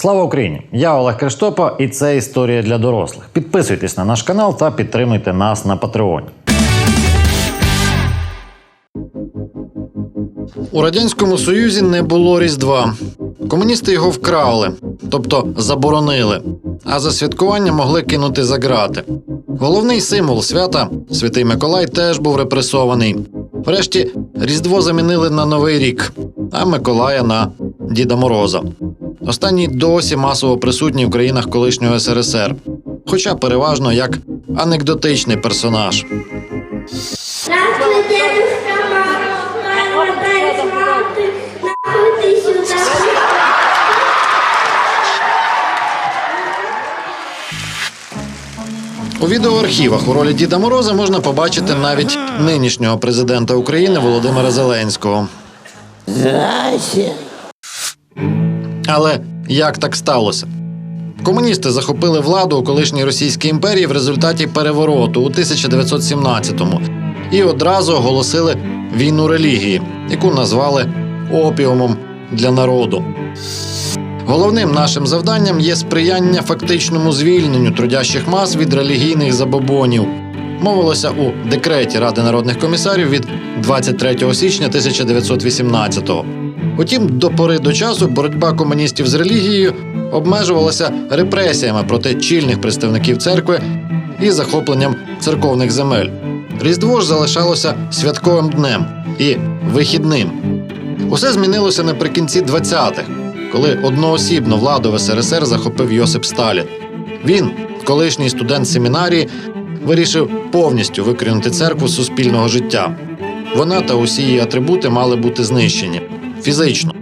Слава Україні! Я Олег Криштопа, і це історія для дорослих. Підписуйтесь на наш канал та підтримуйте нас на Патреоні. У радянському союзі не було різдва. Комуністи його вкрали, тобто заборонили. А за святкування могли кинути за грати. Головний символ свята, святий Миколай, теж був репресований. Врешті Різдво замінили на Новий рік, а Миколая на Діда Мороза. Останній досі масово присутній в країнах колишнього СРСР, хоча переважно як анекдотичний персонаж. У відеоархівах у ролі Діда Мороза можна побачити навіть нинішнього президента України Володимира Зеленського. Здрасте. Але як так сталося? Комуністи захопили владу у колишній Російській імперії в результаті перевороту у 1917-му і одразу оголосили війну релігії, яку назвали опіумом для народу. Головним нашим завданням є сприяння фактичному звільненню трудящих мас від релігійних забобонів. Мовилося у декреті Ради народних комісарів від 23 січня 1918-го. Утім, до пори до часу боротьба комуністів з релігією обмежувалася репресіями проти чільних представників церкви і захопленням церковних земель. Різдво ж залишалося святковим днем і вихідним. Усе змінилося наприкінці 20-х, коли одноосібно владу в СРСР захопив Йосип Сталін. Він, колишній студент семінарії, вирішив повністю викорінити церкву з суспільного життя. Вона та усі її атрибути мали бути знищені фізично.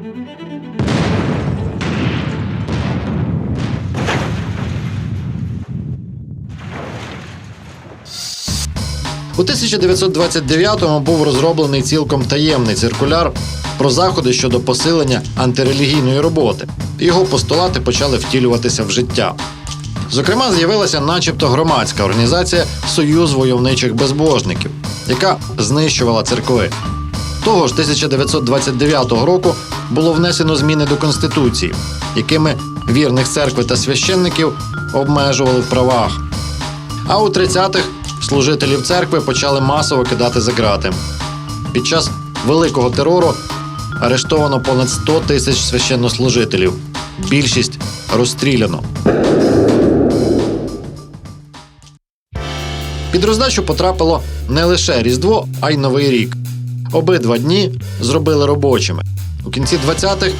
У 1929-му був розроблений цілком таємний циркуляр про заходи щодо посилення антирелігійної роботи. Його постулати почали втілюватися в життя. Зокрема, з'явилася начебто громадська організація Союз войовничих безбожників, яка знищувала церкви. Того ж 1929 року було внесено зміни до Конституції, якими вірних церкви та священників обмежували в правах. А у 30-х служителів церкви почали масово кидати за грати. Під час великого терору арештовано понад 100 тисяч священнослужителів. Більшість розстріляно. Під роздачу потрапило не лише Різдво, а й Новий рік. Обидва дні зробили робочими. У кінці 20-х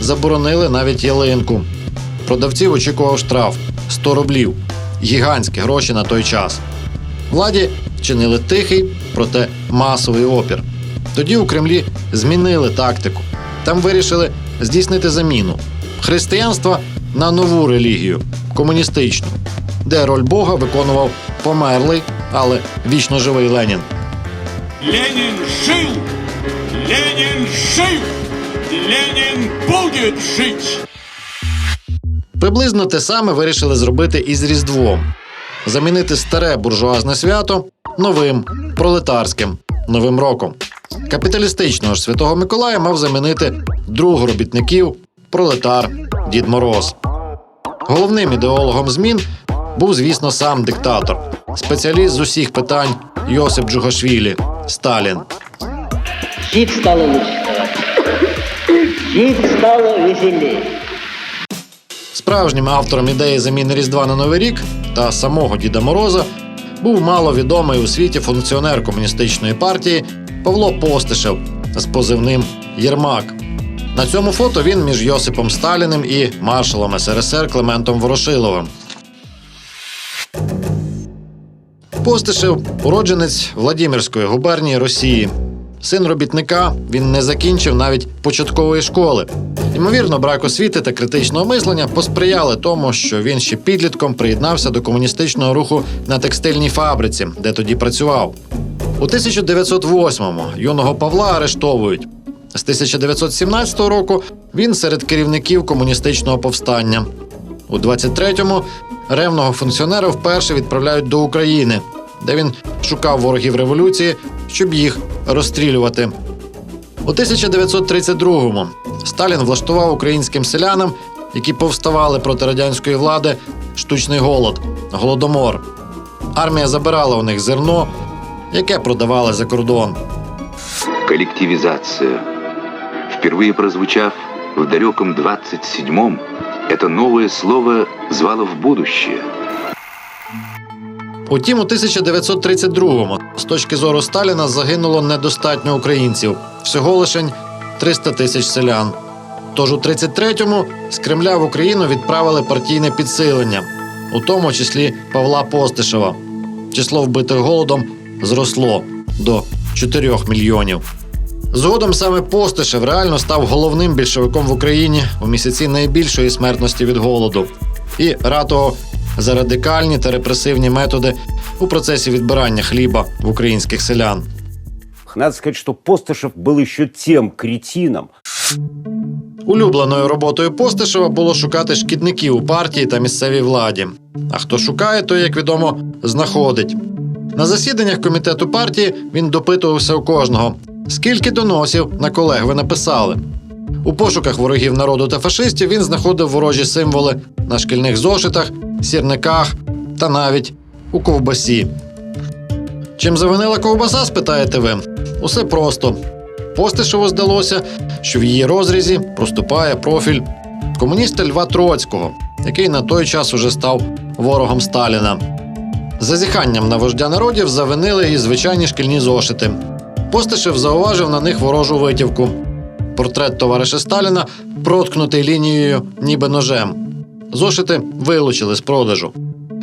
заборонили навіть ялинку. Продавців очікував штраф 100 рублів. Гігантські гроші на той час. Владі вчинили тихий, проте масовий опір. Тоді у Кремлі змінили тактику. Там вирішили здійснити заміну християнства на нову релігію комуністичну, де роль Бога виконував померлий, але вічно живий Ленін. Ленин жил! Ленин жив! Ленин будет жить! Приблизно те саме вирішили зробити і з Різдвом: замінити старе буржуазне свято новим пролетарським новим роком. Капіталістичного ж Святого Миколая мав замінити друг робітників пролетар Дід Мороз. Головним ідеологом змін був, звісно, сам диктатор, спеціаліст з усіх питань Йосип Джугашвілі Сталін. Жить стало лучше. Жить стало веселее. Справжнім автором ідеї заміни Різдва на Новий рік та самого Діда Мороза був маловідомий у світі функціонер комуністичної партії Павло Постишев з позивним Єрмак. На цьому фото він між Йосипом Сталіним і маршалом СРСР Клементом Ворошиловим. Постишев уродженець Владимирської губернії Росії. Син робітника він не закінчив навіть початкової школи. Ймовірно, брак освіти та критичного мислення посприяли тому, що він ще підлітком приєднався до комуністичного руху на текстильній фабриці, де тоді працював. У 1908-му юного Павла арештовують. З 1917 року він серед керівників комуністичного повстання. У 23-му ревного функціонера вперше відправляють до України, де він шукав ворогів революції, щоб їх розстрілювати. У 1932-му Сталін влаштував українським селянам які повставали проти радянської влади, штучний голод, голодомор. Армія забирала у них зерно, яке продавали за кордон. Коллективизация. Впервые прозвучав в далеком 27-м, это новое слово звало в будущее. Утім, у 1932-му з точки зору Сталіна загинуло недостатньо українців, всього лишень 300 тисяч селян. Тож у 33-му з Кремля в Україну відправили партійне підсилення, у тому числі Павла Постишева. Число вбитих голодом зросло до 4 мільйонів. Згодом саме Постишев реально став головним більшовиком в Україні у місяці найбільшої смертності від голоду і ратував за радикальні та репресивні методи у процесі відбирання хліба в українських селян. Надо сказать, что Постышев был еще тем кретином, Улюбленою роботою Постишева було шукати шкідників у партії та місцевій владі. А хто шукає, той, як відомо, знаходить. На засіданнях комітету партії він допитувався у кожного, скільки доносів на колег ви написали. У пошуках ворогів народу та фашистів він знаходив ворожі символи на шкільних зошитах, сірниках та навіть у ковбасі. Чим завинила ковбаса, спитаєте ви? Усе просто. Постишеву здалося, що в її розрізі проступає профіль комуніста Льва Троцького, який на той час уже став ворогом Сталіна. Зазіханням на вождя народів завинили і звичайні шкільні зошити. Постишев зауважив на них ворожу витівку. Портрет товариша Сталіна проткнутий лінією, ніби ножем. Зошити вилучили з продажу.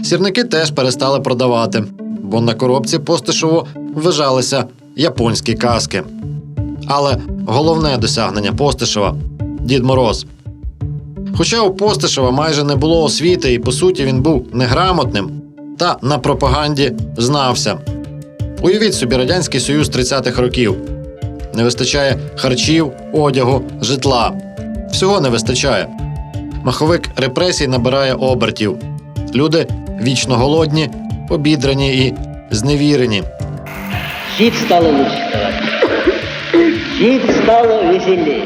Сірники теж перестали продавати, бо на коробці Постишеву вважалися японські каски. Але головне досягнення Постишева Дід Мороз. Хоча у Постишева майже не було освіти, і по суті він був неграмотним, та на пропаганді знався. Уявіть собі Радянський Союз 30-х років. Не вистачає харчів, одягу, житла. Всього не вистачає. Маховик репресій набирає обертів. Люди вічно голодні, обідрані і зневірені. Жить стало лучше. Жить стало веселее.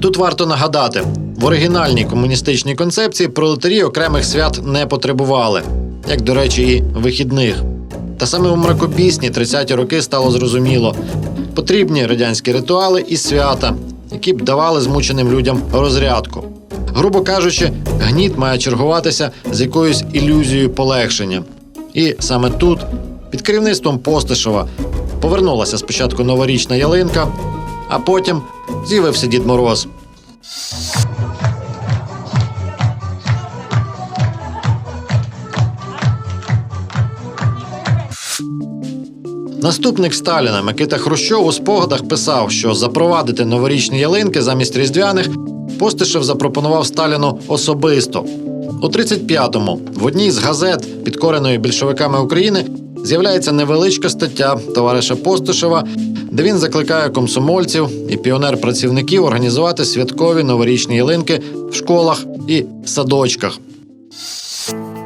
Тут варто нагадати: в оригінальній комуністичній концепції пролетарі окремих свят не потребували, як, до речі, і вихідних. Та саме у мракобісні 30-ті роки стало зрозуміло: потрібні радянські ритуали і свята, які б давали змученим людям розрядку. Грубо кажучи, гніт має чергуватися з якоюсь ілюзією полегшення. І саме тут, під керівництвом Постишева, повернулася спочатку новорічна ялинка, а потім з'явився Дід Мороз. Наступник Сталіна Микита Хрущов у спогадах писав, що запровадити новорічні ялинки замість різдвяних Постишев запропонував Сталіну особисто. У 35-му в одній з газет, підкореної більшовиками України, з'являється невеличка стаття товариша Постишева, де він закликає комсомольців і піонер-працівників організувати святкові новорічні ялинки в школах і садочках.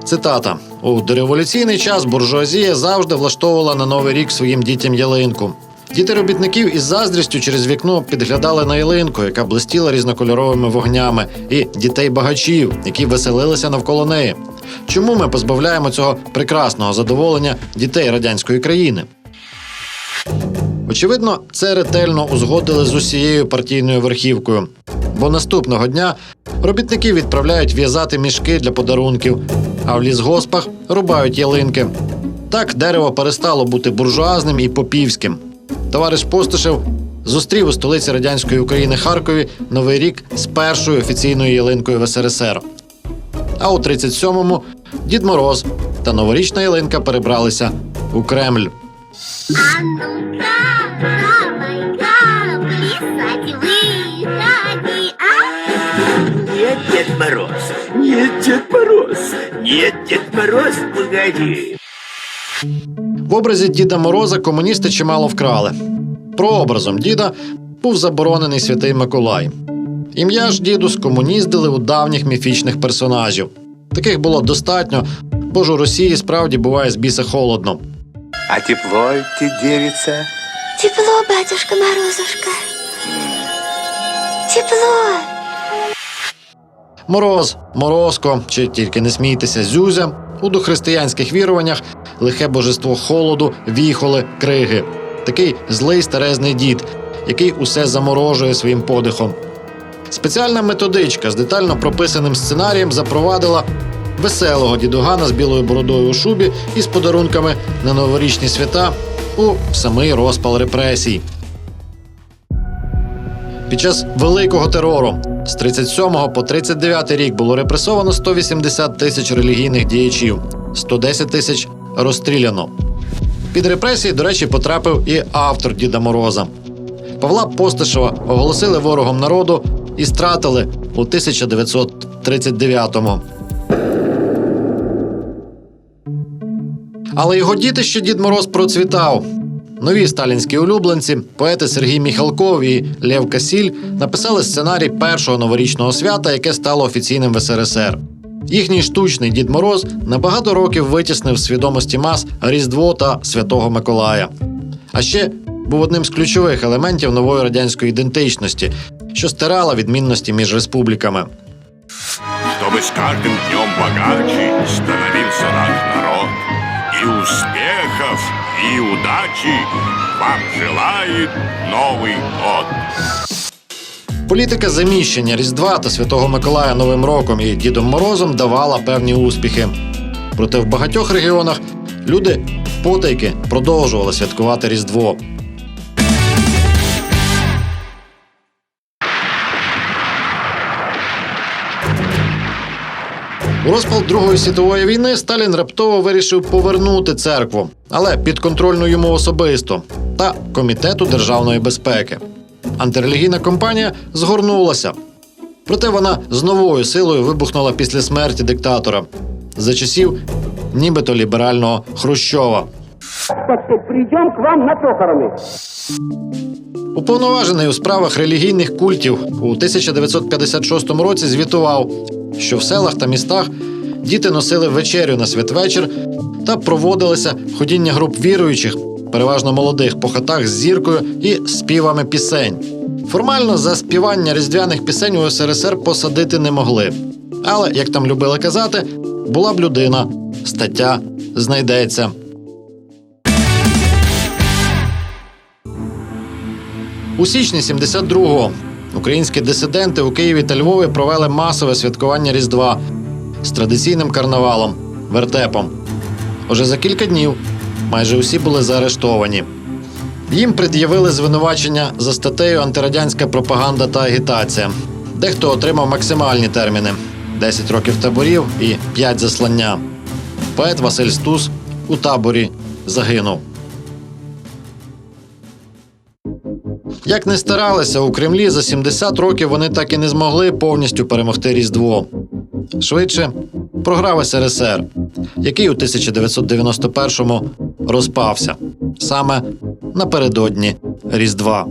Цитата: у дореволюційний час буржуазія завжди влаштовувала на новий рік своїм дітям ялинку. Діти робітників із заздрістю через вікно підглядали на ялинку, яка блистіла різнокольоровими вогнями, і дітей багачів, які веселилися навколо неї. Чому ми позбавляємо цього прекрасного задоволення дітей радянської країни? Очевидно, це ретельно узгодили з усією партійною верхівкою. Бо наступного дня робітники відправляють в'язати мішки для подарунків, а в лісгоспах рубають ялинки. Так дерево перестало бути буржуазним і попівським. Товариш Постишев зустрів у столиці радянської України Харкові Новий рік з першою офіційною ялинкою в СРСР. А у 37-му Дід Мороз та новорічна ялинка перебралися у Кремль. Нет, Дед Мороз, нет, Дед Мороз, нет, Дед Мороз, погоди. В образі Діда Мороза комуністи чимало вкрали. Прообразом діда був заборонений святий Миколай. Ім'я ж діду скомуніздили у давніх міфічних персонажів. Таких було достатньо, бо ж у Росії справді буває з біса холодно. А тепло идти, девица? Тепло, батюшка Морозушка. Тепло. Мороз, морозко, чи тільки не смійтеся, зюзя у дохристиянських віруваннях лихе божество холоду, віхоли, криги. Такий злий старезний дід, який усе заморожує своїм подихом. Спеціальна методичка з детально прописаним сценарієм запровадила веселого дідугана з білою бородою у шубі і з подарунками на новорічні свята у самий розпал репресій. Під час великого терору з 37 по 39 рік було репресовано 180 тисяч релігійних діячів, 110 тисяч розстріляно. Під репресії, до речі, потрапив і автор Діда Мороза. Павла Постишева оголосили ворогом народу і стратили у 1939-му. Але його дітище Дід Мороз процвітав. Нові сталінські улюбленці, поети Сергій Міхалков і Лев Касіль написали сценарій першого новорічного свята, яке стало офіційним в СРСР. Їхній штучний Дід Мороз на багато років витіснив з свідомості мас Різдво та Святого Миколая. А ще був одним з ключових елементів нової радянської ідентичності, що стирала відмінності між республіками. Чтобы с каждым днем богаче становился наш народ. И успехов, и удачи вам желает Новый год. Політика заміщення Різдва та Святого Миколая Новим роком і Дідом Морозом давала певні успіхи. Проте в багатьох регіонах люди потайки продовжували святкувати Різдво. У розпал Другої світової війни Сталін раптово вирішив повернути церкву, але підконтрольну йому особисто та комітету державної безпеки. Антирелігійна кампанія згорнулася. Проте вона з новою силою вибухнула після смерті диктатора за часів нібито ліберального Хрущова. Придем к вам на похороны. Уповноважений у справах релігійних культів у 1956 році звітував, що в селах та містах діти носили вечерю на святвечір та проводилося ходіння груп віруючих, переважно молодих, по хатах з зіркою і співами пісень. Формально за співання різдвяних пісень у СРСР посадити не могли. Але, як там любили казати, була б людина, стаття знайдеться. У січні 72-го українські дисиденти у Києві та Львові провели масове святкування Різдва з традиційним карнавалом вертепом. Уже за кілька днів майже усі були заарештовані. Їм пред'явили звинувачення за статтею антирадянська пропаганда та агітація. Дехто отримав максимальні терміни: 10 років таборів і 5 заслання. Поет Василь Стус у таборі загинув. Як не старалися у Кремлі, за 70 років вони так і не змогли повністю перемогти Різдво. Швидше програв СРСР, який у 1991-му розпався саме напередодні Різдва.